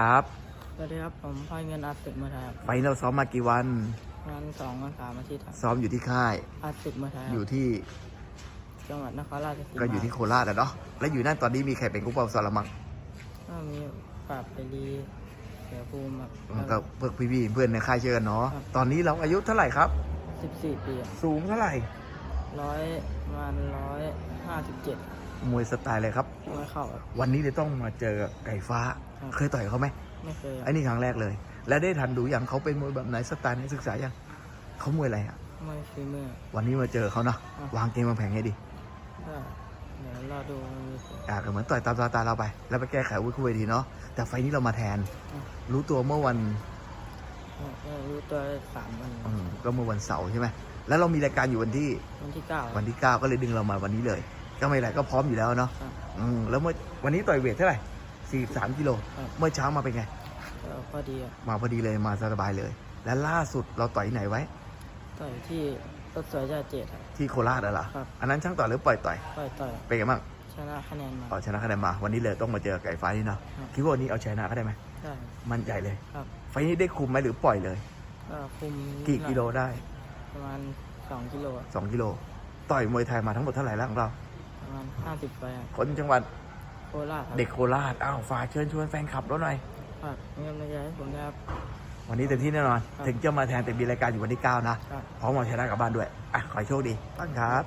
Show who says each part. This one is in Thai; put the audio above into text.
Speaker 1: ครับ
Speaker 2: สวัสดีครับ ผมพายเงินอาศึกเมื่อไทยครับ
Speaker 1: ไฟล์เราซ้อมมากี่วัน
Speaker 2: งานสองวันสามอาทิตย์ครับ
Speaker 1: ซ้อมอยู่ที่ค่าย
Speaker 2: อาศึกเมื่อไทยค
Speaker 1: อ
Speaker 2: รั
Speaker 1: ยู่
Speaker 2: บ
Speaker 1: ที่
Speaker 2: จังหวัดนครราชสีมา
Speaker 1: ก็อยู่ที่โคราชอะเนาะแล้วอยู่นั่นตอนนี้มีใครเป็นกุ๊ปปอมสารมัง
Speaker 2: ก็มีปราบไปรีเสียภูมิครับ
Speaker 1: ก็เพื่อนพี่ๆเพื่อนในค่ายเชื่อกันเนาะตอนนี้เราอายุเท่าไหร่ครับ
Speaker 2: สิบสี่ปี
Speaker 1: สูงเท่าไหร่
Speaker 2: ร้อยประมาณร้อยห้าสิบเจ็ด
Speaker 1: มวยสไตล์อะไรครับ
Speaker 2: ไม่เข้าครับ
Speaker 1: วันนี้เลยต้องมาเจอกับไก่ฟ้า
Speaker 2: ครับ
Speaker 1: เคยต่อยเขาไหม
Speaker 2: ไม่เคยค
Speaker 1: ไอ้
Speaker 2: รับ
Speaker 1: นี่ครั้งแรกเลย แล้วได้ทันดูอย่างเขาเป็นมวยแบบไหนสไตล์ไหนศึกษายังเขามวยอะไรอะ
Speaker 2: ไม่ฝีมือ
Speaker 1: วันนี้มาเจอเขาเนาะ
Speaker 2: ครับ
Speaker 1: วางเกมวางแผงให้ดี
Speaker 2: ก็เดี๋ยวรอดูมันมีผล
Speaker 1: อ่าก็เหมือนต่อยตามตาตาเราไป แล้วไปแก้ไขวุ้ยคุยทีเนาะแต่ไฟล์นี้เรามาแทนรู้ตัวเมื่อวัน
Speaker 2: ก็รู้ตัวสามวัน
Speaker 1: อืมก็เมื่อวันเสาร์ใช่ไหมแล้วเรามีรายการอยู่วันที่
Speaker 2: วันที่เก้า
Speaker 1: วันที่ 9 ก็เลยดึงเรามาวันนี้เลย ก็ไม่เป็นไรก็พร้อมอยู่แล้วเนาะ
Speaker 2: ครับ
Speaker 1: อืมแล้วเมื่อวันนี้ต่อยเวทเท่าไหร่43กิโล
Speaker 2: ครับ
Speaker 1: เมื่อเช้ามาเป็นไง
Speaker 2: ก็พอดีครับ
Speaker 1: มาพอดีเลยมาสบายเลย และล่าสุดเราต่อยที่ไหนไว้
Speaker 2: ต่อยที่รถสวยจ่าเจ็ดครับ
Speaker 1: ที่โคราชอะเหรอ
Speaker 2: ครับ
Speaker 1: อันนั้นช่างต่อยหรือปล่อยต่อย
Speaker 2: ต่อยต่อย
Speaker 1: เป็นไงบ้าง
Speaker 2: ชนะคะแนนมา
Speaker 1: อ๋อชนะคะแนนมา วันนี้เลยต้องมาเจอไก่ฟ้านี่เนาะ
Speaker 2: ครับ
Speaker 1: คิดว่าวันนี้เอาชนะเขาได้ไหม
Speaker 2: ได้
Speaker 1: มั่นใจเลย
Speaker 2: ครับ
Speaker 1: ไฟล์นี้ได้คุมไหมหรือปล่อยเลย
Speaker 2: ก็คุม
Speaker 1: กี่กิโลได้
Speaker 2: ประมาณสองกิโลอะ
Speaker 1: 2กิโลต่อยมวยไทยมาทั้งหมดเท่าไหร่แล้วของเรา
Speaker 2: ประมาณห้าสิบไปครับ
Speaker 1: คนจังหวัด
Speaker 2: โคราชครับ
Speaker 1: เด็กโคราชอ้าวฝากเชิญชวนแฟนคลับเราหน่อย
Speaker 2: ฝากเป็นกำลังใจให้ผมนะครับ
Speaker 1: วันนี้เต็มที่แน่นอน
Speaker 2: ครับ
Speaker 1: ถึงจะมาแทนแต่มีรายการอยู่วันที่9นะ
Speaker 2: ครับ
Speaker 1: พร้อมเอาชนะกลับบ้านด้วยอะขอให้โชคดีต้นครับ